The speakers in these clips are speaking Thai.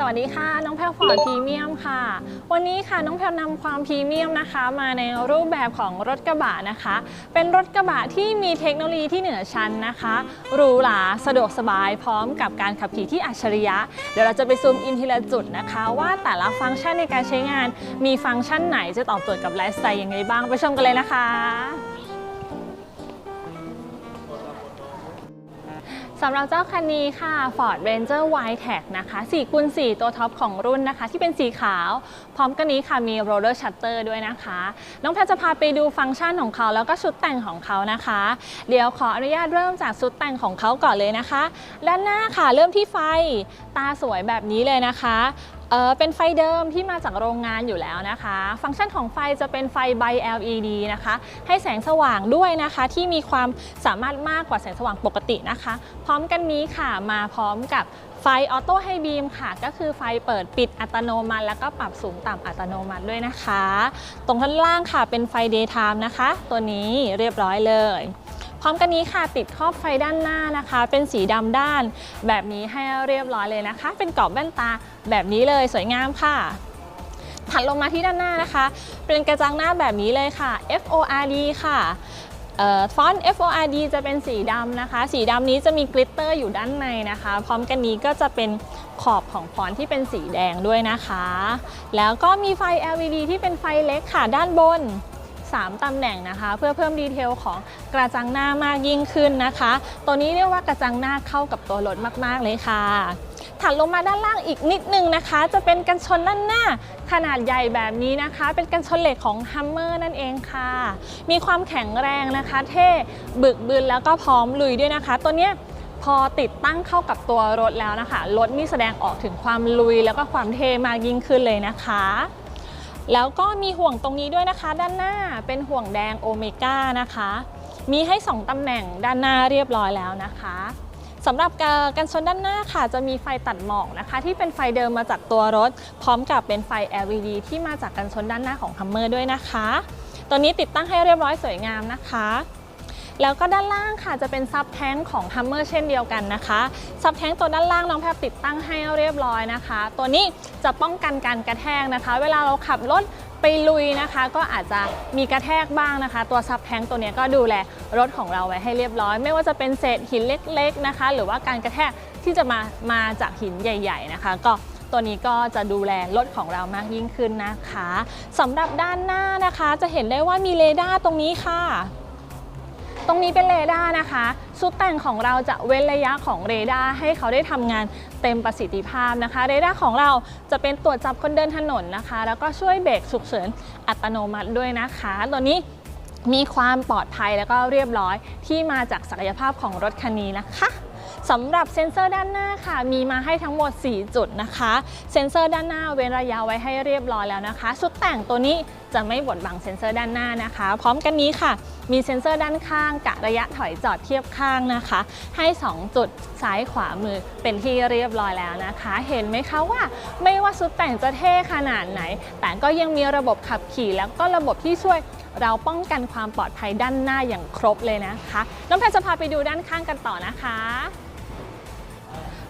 สวัสดีค่ะ น้องแพลวฟอร์ดพรีเมียมค่ะ วันนี้ค่ะน้องแพลวนำความพรีเมียมนะคะ มาในรูปแบบของรถกระบะนะคะ เป็นรถกระบะที่มีเทคโนโลยีที่เหนือชั้นนะคะหรูหราสะดวกสบายพร้อมกับการขับขี่ที่อัจฉริยะ เดี๋ยวเราจะไปซูมอินทีละจุดนะคะ ว่าแต่ละฟังก์ชันในการใช้งาน มีฟังก์ชันไหนจะตอบโจทย์กับไลฟ์สไตล์ยังไงบ้างไปชมกันเลยนะคะ สำหรับเจ้าคันนี้ค่ะ Ford Ranger Wildtrak นะคะ4คูณ4ตัวท็อปของรุ่นนะคะ ที่เป็นสีขาว พร้อมกันนี้ค่ะมี roller shutter ด้วยนะคะ น้องแพทจะพาไปดูฟังก์ชันของเขา แล้วก็ชุดแต่งของเขานะคะ เดี๋ยวขออนุญาตเริ่มจากชุดแต่งของเขาก่อนเลยนะคะ ด้านหน้าค่ะเริ่มที่ไฟตาสวยแบบนี้เลยนะคะ เออเป็นไฟเดิมที่มาจากโรงงานอยู่แล้วนะคะ ฟังก์ชันของไฟจะเป็นไฟใบ LED นะคะ ให้แสงสว่างด้วยนะคะ ที่มีความสามารถมากกว่าแสงสว่างปกตินะคะ พร้อมกันนี้ค่ะมาพร้อมกับไฟออโต้ไฮบีมค่ะ ก็คือไฟเปิดปิดอัตโนมัติ แล้วก็ปรับสูงต่ำอัตโนมัติด้วยนะคะ ตรงด้านล่างค่ะเป็นไฟ daytime นะคะ ตัวนี้เรียบร้อยเลย พร้อมกันนี้ค่ะติดครอบไฟด้านหน้านะคะ เป็นสีดำด้าน แบบนี้ให้เรียบร้อยเลยนะคะ เป็นกรอบแว่นตาแบบนี้เลยสวยงามค่ะถัดลงมาที่ด้านหน้านะคะ เป็นกระจังหน้าแบบนี้เลยค่ะ FORD ค่ะฟอนต์ FORD จะเป็นสีดำนะคะ สีดำนี้จะมีกลิตเตอร์อยู่ด้านในนะคะ พร้อมกันนี้ก็จะเป็นขอบของฟอนต์ที่เป็นสีแดงด้วยนะคะ แล้วก็มีไฟ LED ที่เป็นไฟเล็กค่ะด้านบน 3 ตำแหน่งนะคะ เพื่อเพิ่มดีเทลของกระจังหน้ามากยิ่งขึ้นนะคะ ตัวนี้เรียกว่ากระจังหน้าเข้ากับตัวรถมาก ๆ เลยค่ะถัดลงมาด้านล่างอีกนิดนึงนะคะ จะเป็นกันชนด้านหน้าขนาดใหญ่แบบนี้นะคะ เป็นกันชนเหล็กของ Hummer นั่นเองค่ะ มีความแข็งแรงนะคะ เท่บึกบึนแล้วก็พร้อมลุยด้วยนะคะ ตัวเนี้ยพอติดตั้งเข้ากับตัวรถแล้วนะคะ รถนี่แสดงออกถึงความลุยแล้วก็ความเท่มากยิ่งขึ้นเลยนะคะ แล้วก็มีห่วงตรงนี้ด้วยนะคะ ด้านหน้าเป็นห่วงแดงโอเมก้านะคะ มีให้ 2 ตำแหน่งด้านหน้าเรียบร้อยแล้วนะคะสำหรับกันชนด้านหน้าค่ะ จะมีไฟตัดหมอกนะคะ ที่เป็นไฟเดิมมาจากตัวรถ พร้อมกับเป็นไฟ LED ที่มาจากกันชนด้านหน้าของ Hummer ด้วยนะคะ ตัวนี้ติดตั้งให้เรียบร้อยสวยงามนะคะ แล้วก็ด้านล่างค่ะจะเป็นซับแท้งของ Hummer เช่นเดียวกันนะคะซับแท้งตัวด้านล่างน้องแพรติดตั้งให้เรียบร้อยนะคะ ตัวนี้จะป้องกันการกระแทกนะคะ เวลาเราขับรถไปลุยนะคะ ก็อาจจะมีกระแทกบ้างนะคะ ตัวซับแท้งตัวนี้ก็ดูแลรถของเราไว้ให้เรียบร้อย ไม่ว่าจะเป็นเศษหินเล็ก ๆนะคะ หรือว่าการกระแทกที่จะมามาจากหินใหญ่ ๆ นะคะ ก็ตัวนี้ก็จะดูแลรถของเรามากยิ่งขึ้นนะคะสำหรับด้านหน้านะคะ จะเห็นได้ว่ามีเรดาร์ตรงนี้ค่ะ ตรงนี้เป็นเรดาร์นะคะชุดแต่งของเราจะเว้นระยะของเรดาร์ให้เขาได้ทำงานเต็มประสิทธิภาพนะคะ เรดาร์ของเราจะเป็นตรวจจับคนเดินถนนนะคะ แล้วก็ช่วยเบรกฉุกเฉินอัตโนมัติด้วยนะคะ ตัวนี้มีความปลอดภัยแล้วก็เรียบร้อยที่มาจากศักยภาพของรถคันนี้นะคะ สำหรับเซ็นเซอร์ด้านหน้าค่ะ มีมาให้ทั้งหมด 4 จุดนะคะ เซ็นเซอร์ด้านหน้าเว้นระยะไว้ให้เรียบร้อยแล้วนะคะ ชุดแต่งตัวนี้จะไม่บดบังเซ็นเซอร์ด้านหน้านะคะ พร้อมกันนี้ค่ะ มีเซ็นเซอร์ด้านข้างกะระยะถอยจอดเทียบข้างนะคะ ให้ 2 จุดซ้ายขวามือเป็นที่เรียบร้อยแล้วนะคะ เห็นไหมคะว่า ไม่ว่าชุดแต่งจะเท่ขนาดไหน แต่ก็ยังมีระบบขับขี่แล้วก็ระบบที่ช่วยเราป้องกันความปลอดภัยด้านหน้าอย่างครบเลยนะคะ น้องแพรจะพาไปดูด้านข้างกันต่อนะคะ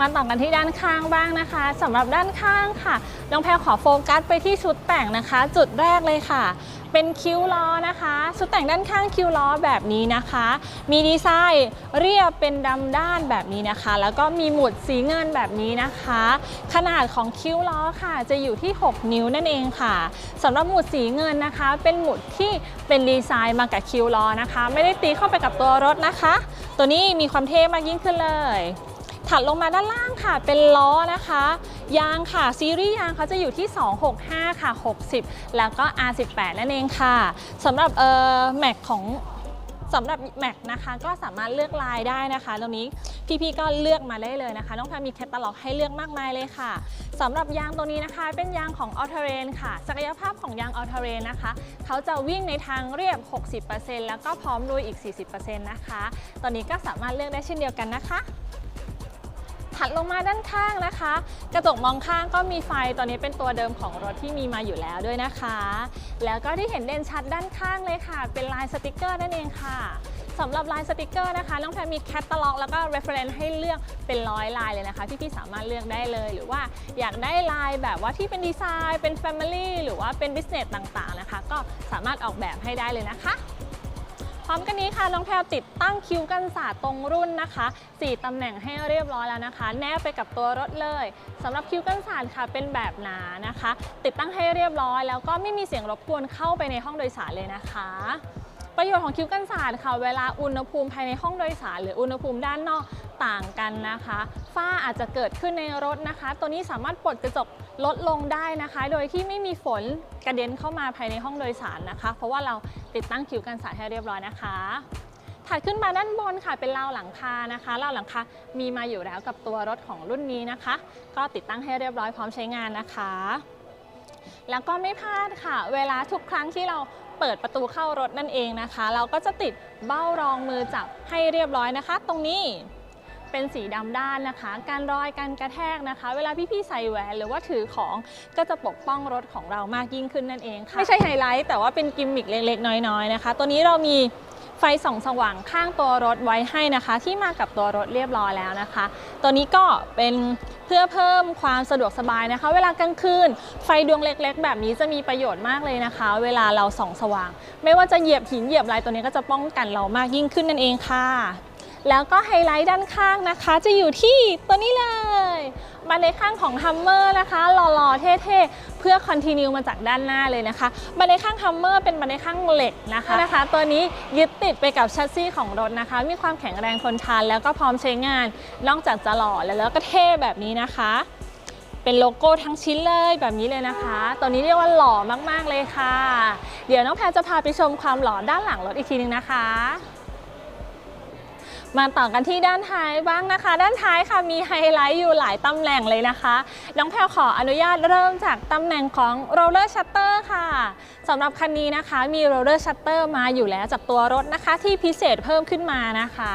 มาต่อกันที่ด้านข้างบ้างนะคะสำหรับด้านข้างค่ะน้องแพรขอโฟกัสไปที่ชุดแต่งนะคะ จุดแรกเลยค่ะ เป็นคิ้วล้อนะคะ ชุดแต่งด้านข้างคิ้วล้อแบบนี้นะคะ มีดีไซน์เรียบเป็นดำด้านแบบนี้นะคะ แล้วก็มีหมุดสีเงินแบบนี้นะคะ ขนาดของคิ้วล้อค่ะ จะอยู่ที่ 6 นิ้วนั่นเองค่ะสำหรับหมุดสีเงินนะคะ เป็นหมุดที่เป็นดีไซน์มากับคิ้วล้อนะคะ ไม่ได้ตีเข้าไปกับตัวรถนะคะ ตัวนี้มีความเท่มากยิ่งขึ้นเลย ถัดลงมาด้านล่างค่ะเป็นล้อนะคะ ยางค่ะซีรีส์ยางเขาจะอยู่ที่ 265 ค่ะ 60 แล้วก็ R18 นั่นเองค่ะสำหรับเอ่อแม็กของสำหรับแม็กนะคะก็สามารถเลือกลายได้นะคะตรงนี้พี่ๆก็เลือกมาได้เลยนะคะ น้องพามีแคตตาล็อกให้เลือกมากมายเลยค่ะสำหรับยางตัวนี้นะคะ เป็นยางของ a l t e r a n ค่ะ ศักยภาพของยาง a l t e r a n นะคะ เขาจะวิ่งในทางเรียบ 60%แล้วก็พร้อมลุยอีก 40%นะคะ ตอนนี้ก็สามารถเลือกได้เช่นเดียวกันนะคะ ถัดลงมาด้านข้างนะคะ กระจกมองข้างก็มีไฟตัวนี้เป็นตัวเดิมของรถที่มีมาอยู่แล้วด้วยนะคะ แล้วก็ที่เห็นเด่นชัดด้านข้างเลยค่ะ เป็นลายสติกเกอร์นั่นเองค่ะสำหรับลายสติกเกอร์นะคะน้องแพรมีแคตตาล็อกแล้วก็ reference ให้เลือกเป็นร้อยลายเลยนะคะที่พี่สามารถเลือกได้เลย หรือว่าอยากได้ลายแบบว่าที่เป็นดีไซน์ เป็น Family หรือว่าเป็น Business ต่างๆนะคะ ก็สามารถออกแบบให้ได้เลยนะคะ ร้อมกันนี้ค่ะน้องแพรวติดตั้งคิ้วกันศาสตร์ตรงรุ่นนะคะ 4ตำแหน่งให้เรียบร้อยแล้วนะคะ แนบไปกับตัวรถเลยสำหรับคิ้วกันศาสตร์ค่ะเป็นแบบหนานะคะ ติดตั้งให้เรียบร้อย แล้วก็ไม่มีเสียงรบกวนเข้าไปในห้องโดยสารเลยนะคะ ประโยชน์ของคิ้วกันศาสตร์ค่ะ เวลาอุณหภูมิภายในห้องโดยสาร หรืออุณหภูมิด้านนอกต่างกันนะคะ ฝ้าอาจจะเกิดขึ้นในรถนะคะ ตัวนี้สามารถปลดกระจกลดลงได้นะคะ โดยที่ไม่มีฝนกระเด็นเข้ามาภายในห้องโดยสารนะคะ เพราะว่าเราติดตั้งคิ้วกันศาสตร์ให้เรียบร้อยนะคะถัดขึ้นมาด้านบนค่ะเป็นราวหลังคานะคะราวหลังคา มีมาอยู่แล้วกับตัวรถของรุ่นนี้นะคะ ก็ติดตั้งให้เรียบร้อยพร้อมใช้งานนะคะ แล้วก็ไม่พลาดค่ะ เวลาทุกครั้งที่เรา เปิดประตูเข้ารถนั่นเองนะคะ เราก็จะติดเบ้ารองมือจับให้เรียบร้อยนะคะ ตรงนี้เป็นสีดำด้านนะคะ การรอยการกระแทกนะคะ เวลาพี่ๆใส่แหวนหรือว่าถือของก็จะปกป้องรถของเรามากยิ่งขึ้นนั่นเองค่ะไม่ใช่ไฮไลท์แต่ว่าเป็นกิมมิคเล็กๆ น้อยๆนะคะ ตัวนี้เรามี ไฟส่องสว่างข้างตัวรถไว้ให้นะคะ ที่มากับตัวรถเรียบร้อยแล้วนะคะ ตัวนี้ก็เป็นเพื่อเพิ่มความสะดวกสบายนะคะ เวลากลางคืนไฟดวงเล็กๆ แบบนี้จะมีประโยชน์มากเลยนะคะ เวลาเราส่องสว่าง ไม่ว่าจะเหยียบหินเหยียบอะไรตัวนี้ก็จะป้องกันเรามากยิ่งขึ้นนั่นเองค่ะ แล้วก็ไฮไลท์ด้านข้างนะคะ จะอยู่ที่ตัวนี้เลยบันไดข้างของ Hummer นะคะหล่อๆเท่ๆเพื่อคอนติเนียมาจากด้านหน้าเลยนะคะบันไดข้าง Hummer เป็นบันไดข้างเหล็กนะคะนะคะ ตัวนี้ยึดติดไปกับแชสซีของรถนะคะ มีความแข็งแรงทนทานแล้วก็พร้อมใช้งาน นอกจากจะหล่อแล้วก็เท่แบบนี้นะคะเป็นโลโก้ทั้งชิ้นเลยแบบนี้เลยนะคะ ตัวนี้เรียกว่าหล่อมากๆเลยค่ะ เดี๋ยวน้องแพรจะพาไปชมความหล่อด้านหลังรถอีกทีนึงนะคะ มาต่อกันที่ด้านท้ายบ้างนะคะ ด้านท้ายค่ะมีไฮไลท์อยู่หลายตำแหน่งเลยนะคะ น้องแพลขออนุญาตเริ่มจากตำแหน่งของโรลเลอร์ชัตเตอร์ค่ะสำหรับคันนี้นะคะมีโรลเลอร์ชัตเตอร์มาอยู่แล้วจากตัวรถนะคะ ที่พิเศษเพิ่มขึ้นมานะคะ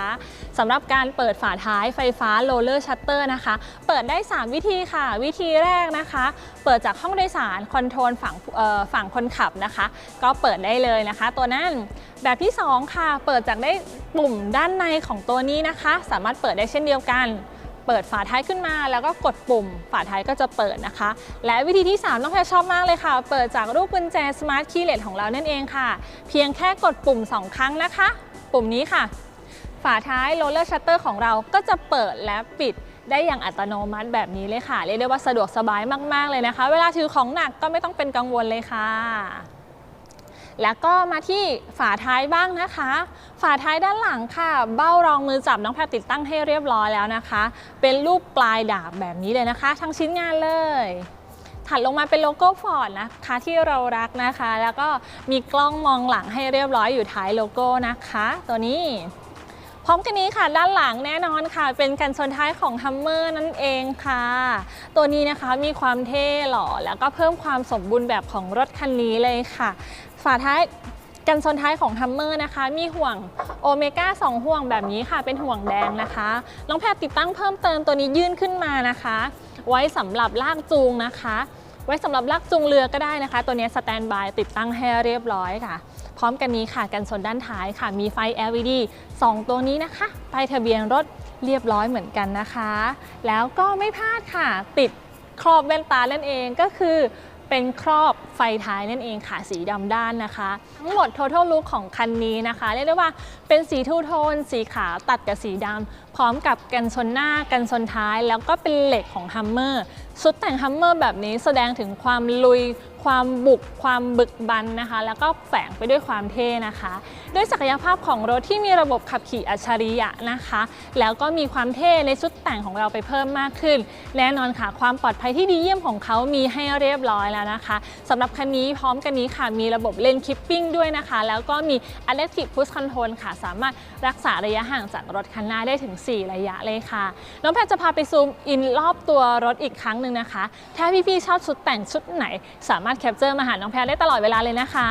สำหรับการเปิดฝาท้ายไฟฟ้า roller shutter นะคะ เปิดได้ 3 วิธีค่ะ วิธีแรกนะคะ เปิดจากห้องโดยสารคอนโทรลฝั่งฝั่งคนขับนะคะ ก็เปิดได้เลยนะคะ ตัวนั้นแบบที่ 2 ค่ะ เปิดจากได้ปุ่มด้านในของตัวนี้นะคะ สามารถเปิดได้เช่นเดียวกันเปิดฝาท้ายขึ้นมาแล้วก็กดปุ่ม ฝาท้ายก็จะเปิดนะคะ และวิธีที่ 3 น้องแพรชอบมากเลยค่ะ เปิดจากรูปกุญแจ Smart Keyless ของเรานั่นเองค่ะ เพียงแค่กดปุ่ม 2 ครั้งนะคะ ปุ่มนี้ค่ะ ฝาท้าย roller shutter ของเราก็จะเปิดและปิดได้อย่างอัตโนมัติแบบนี้เลยค่ะ เรียกได้ว่าสะดวกสบายมาก ๆ เลยนะคะ เวลาถือของหนักก็ไม่ต้องเป็นกังวลเลยค่ะ แล้วก็มาที่ฝาท้ายบ้างนะคะ ฝาท้ายด้านหลังค่ะ เบ้ารองมือจับน้องแพรติดตั้งให้เรียบร้อยแล้วนะคะ เป็นรูปปลายดาบแบบนี้เลยนะคะ ทั้งชิ้นงานเลยถัดลงมาเป็นโลโก้ฟอร์ดนะคะที่เรารักนะคะ แล้วก็มีกล้องมองหลังให้เรียบร้อยอยู่ท้ายโลโก้นะคะ ตัวนี้ พร้อมกันนี้ค่ะด้านหลังแน่นอนค่ะ เป็นกันชนท้ายของ Hummer นั่นเองค่ะ ตัวนี้นะคะมีความเท่หล่อแล้วก็เพิ่มความสมบูรณ์แบบของรถคันนี้เลยค่ะ ฝาท้ายกันชนท้ายของ Hummer นะคะ มีห่วงโอเมก้า2ห่วงแบบนี้ค่ะ เป็นห่วงแดงนะคะ น้องแพรติดตั้งเพิ่มเติมตัวนี้ยื่นขึ้นมานะคะ ไว้สำหรับลากจูงนะคะ ไว้สำหรับลากจูงเรือก็ได้นะคะ ตัวนี้สแตนบายติดตั้งให้เรียบร้อยค่ะ พร้อมกันนี้ค่ะกันชนด้านท้ายค่ะ มีไฟ LED 2 ตัวนี้นะคะป้ายทะเบียนรถเรียบร้อยเหมือนกันนะคะ แล้วก็ไม่พลาดค่ะ ติดครอบแว่นตานั่นเองก็คือเป็นครอบไฟท้ายนั่นเองค่ะสีดำด้านนะคะ ทั้งหมด total look ของคันนี้นะคะ เรียกได้ว่าเป็นสีทูโทน สีขาวตัดกับสีดำ พร้อมกับกันชนหน้ากันชนท้าย แล้วก็เป็นเหล็กของ Hummer ชุดแต่ง Hummer แบบนี้แสดงถึงความลุย ความบุก ความบึกบันนะคะ แล้วก็แฝงไปด้วยความเท่นะคะ ด้วยศักยภาพของรถที่มีระบบขับขี่อัจฉริยะนะคะ แล้วก็มีความเท่ในชุดแต่งของเราไปเพิ่มมากขึ้น แน่นอนค่ะ ความปลอดภัยที่ดีเยี่ยมของเขามีให้เรียบร้อยแล้วนะคะสำหรับคันนี้พร้อมกันนี้ค่ะ มีระบบเลนคิปปิ้งด้วยนะคะ แล้วก็มี Adaptive Cruise Control ค่ะ สามารถรักษาระยะห่างจากรถคันหน้าได้ถึง4 ระยะเลยค่ะ น้องแพทจะพาไปซูมอินรอบตัวรถอีกครั้งหนึ่งนะคะ ถ้าพี่ๆชอบชุดแต่งชุดไหน สามารถแคปเจอร์มาหาน้องแพทได้ตลอดเวลาเลยนะคะ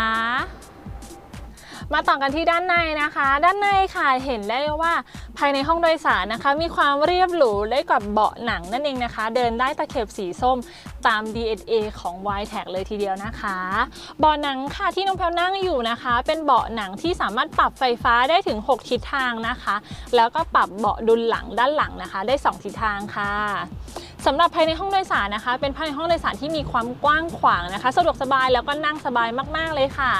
มาต่อกันที่ด้านในนะคะ ด้านในค่ะเห็นได้เลยว่า ภายในห้องโดยสารนะคะ มีความเรียบหรูได้กับเบาะหนังนั่นเองนะคะ เดินได้ตะเข็บสีส้มตาม DNA ของ y t a g เลยทีเดียวนะคะ เบาะหนังค่ะที่น้องแพลนั่งอยู่นะคะ เป็นเบาะหนังที่สามารถปรับไฟฟ้าได้ถึง 6 ทิศทางนะคะ แล้วก็ปรับเบาะดุลหลังด้านหลังนะคะ ได้ 2 ทิศทางค่ะสำหรับภายในห้องโดยสารนะคะ เป็นภายในห้องโดยสารที่มีความกว้างขวางนะคะ สะดวกสบายแล้วก็นั่งสบายมาก ๆ เลยค่ะ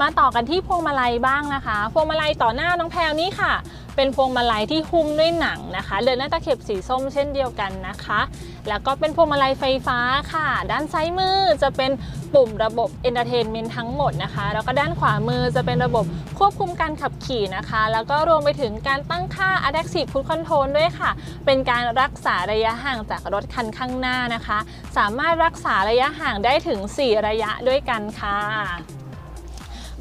มาต่อกันที่พวงมาลัยบ้างนะคะ พวงมาลัยต่อหน้าน้องแพลวนี้ค่ะ เป็นพวงมาลัยที่หุ้มด้วยหนังนะคะเดินหน้าตะเข็บสีส้มเช่นเดียวกันนะคะ แล้วก็เป็นพวงมาลัยไฟฟ้าค่ะ ด้านซ้ายมือจะเป็นปุ่มระบบ Entertainment ทั้งหมดนะคะ แล้วก็ด้านขวามือจะเป็นระบบควบคุมการขับขี่นะคะ แล้วก็รวมไปถึงการตั้งค่า Adaptive Cruise Control ด้วยค่ะ เป็นการรักษาระยะห่างจากรถคันข้างหน้านะคะ สามารถรักษาระยะห่างได้ถึง 4 ระยะด้วยกันค่ะ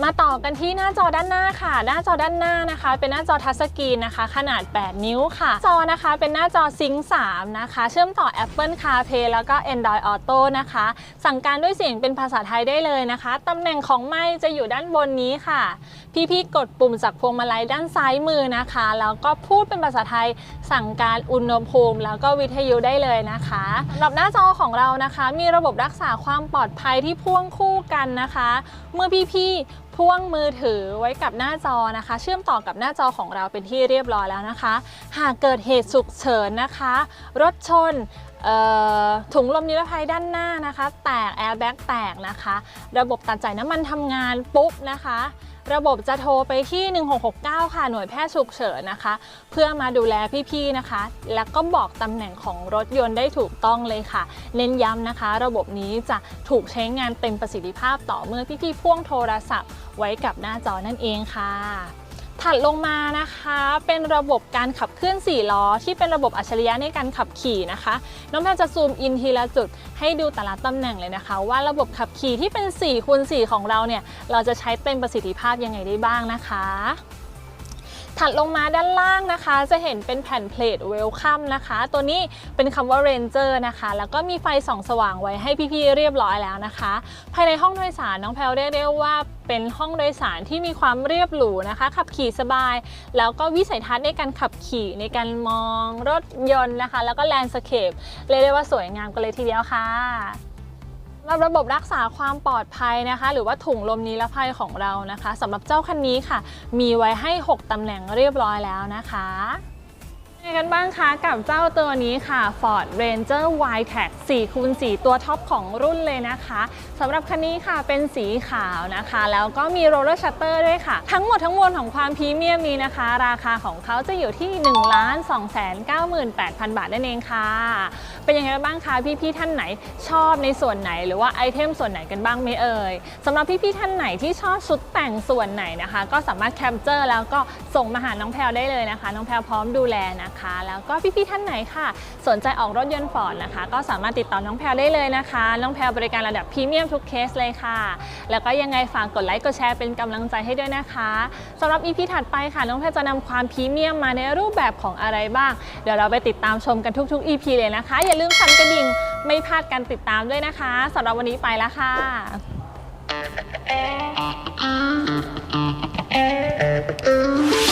มาต่อกันที่หน้าจอด้านหน้าค่ะ หน้าจอด้านหน้านะคะ เป็นหน้าจอทัชสกรีนนะคะ ขนาด 8 นิ้วค่ะ จอนะคะเป็นหน้าจอซิงค์3นะคะ เชื่อมต่อ Apple CarPlay แล้วก็ Android Auto นะคะ สั่งการด้วยเสียงเป็นภาษาไทยได้เลยนะคะตำแหน่งของไมค์จะอยู่ด้านบนนี้ค่ะ พี่ๆกดปุ่มจากพวงมาลัยด้านซ้ายมือนะคะ แล้วก็พูดเป็นภาษาไทย สั่งการอุณหภูมิ แล้วก็วิทยุได้เลยนะคะสำหรับหน้าจอของเรานะคะ มีระบบรักษาความปลอดภัยที่พ่วงคู่กันนะคะ เมื่อพี่ๆ พ่วงมือถือไว้กับหน้าจอนะคะ เชื่อมต่อกับหน้าจอของเราเป็นที่เรียบร้อยแล้วนะคะ หากเกิดเหตุฉุกเฉินนะคะ รถชนถุงลมนิรภัยด้านหน้านะคะ แตกแอร์แบ็กแตกนะคะ ระบบตัดจ่ายน้ำมันทำงานปุ๊บนะคะ ระบบจะโทรไปที่ 1669 ค่ะ หน่วยแพทย์ฉุกเฉินนะคะ เพื่อมาดูแลพี่ๆนะคะ แล้วก็บอกตำแหน่งของรถยนต์ได้ถูกต้องเลยค่ะ เน้นย้ำนะคะ ระบบนี้จะถูกใช้งานเต็มประสิทธิภาพต่อเมื่อพี่ๆพ่วงโทรศัพท์ไว้กับหน้าจอนั่นเองค่ะ ถัดลงมานะคะเป็นระบบการขับเคลื่อน4ล้อที่เป็นระบบอัจฉริยะในการขับขี่นะคะ น้องแพนจะซูมอินทีละจุดให้ดูแต่ละตำแหน่งเลยนะคะ ว่าระบบขับขี่ที่เป็น4คูณ4ของเราเนี่ยเราจะใช้เต็มประสิทธิภาพยังไงได้บ้างนะคะ ถัดลงมาด้านล่างนะคะ จะเห็นเป็นแผ่นเพลทเวลคัมนะคะ ตัวนี้เป็นคำว่า Ranger นะคะ แล้วก็มีไฟส่องสว่างไว้ให้พี่ๆเรียบร้อยแล้วนะคะ ภายในห้องโดยสารน้องแพลวได้เรียกว่าเป็นห้องโดยสารที่มีความเรียบหรูนะคะ ขับขี่สบาย แล้วก็วิสัยทัศน์ในการขับขี่ในการมองรถยนต์นะคะ แล้วก็แลนด์สเคปเรียกได้ว่าสวยงามกันเลยทีเดียวค่ะ สำหรับระบบรักษาความปลอดภัยนะคะ หรือว่าถุงลมนิรภัยของเรานะคะสำหรับเจ้าคันนี้ค่ะ มีไว้ให้ 6ตำแหน่งเรียบร้อยแล้วนะคะ กันบ้างคะกับเจ้าตัวนี้ค่ะ Ford Ranger Y-Tech 4คูณ4ตัวท็อปของรุ่นเลยนะคะสำหรับคันนี้ค่ะเป็นสีขาวนะคะ แล้วก็มี roller shutter ด้วยค่ะ ทั้งหมดทั้งมวลของความพรีเมียมนี้นะคะ ราคาของเขาจะอยู่ที่ 1 2 9 8 0 0 0 บาทนั่นเองค่ะ เป็นยังไงบ้างคะพี่ๆท่านไหนชอบในส่วนไหน หรือว่าไอเทมส่วนไหนกันบ้างไหมเอ่ยสำหรับพี่ๆท่านไหนที่ชอบชุดแต่งส่วนไหนนะคะ ก็สามารถแคปเจอร์แล้วก็ส่งมาหาน้องแพลวได้เลยนะคะ น้องแพลวพร้อมดูแลนะคะแล้วก็พี่ๆท่านไหนค่ะ สนใจออกรถยนต์ฟอร์ดนะคะ ก็สามารถติดต่อน้องแพลวได้เลยนะคะ น้องแพลวบริการระดับพรีเมียมทุกเคสเลยค่ะ แล้วก็ยังไงฝากกดไลค์กดแชร์เป็นกำลังใจให้ด้วยนะคะสำหรับ EP ถัดไปค่ะ น้องแพลวจะนำความพรีเมียมมาในรูปแบบของอะไรบ้าง เดี๋ยวเราไปติดตามชมกันทุกๆ EP เลยนะคะ อย่าลืมสั่นกระดิ่งไม่พลาดการติดตามด้วยนะคะสำหรับวันนี้ไปแล้วค่ะ Thank you.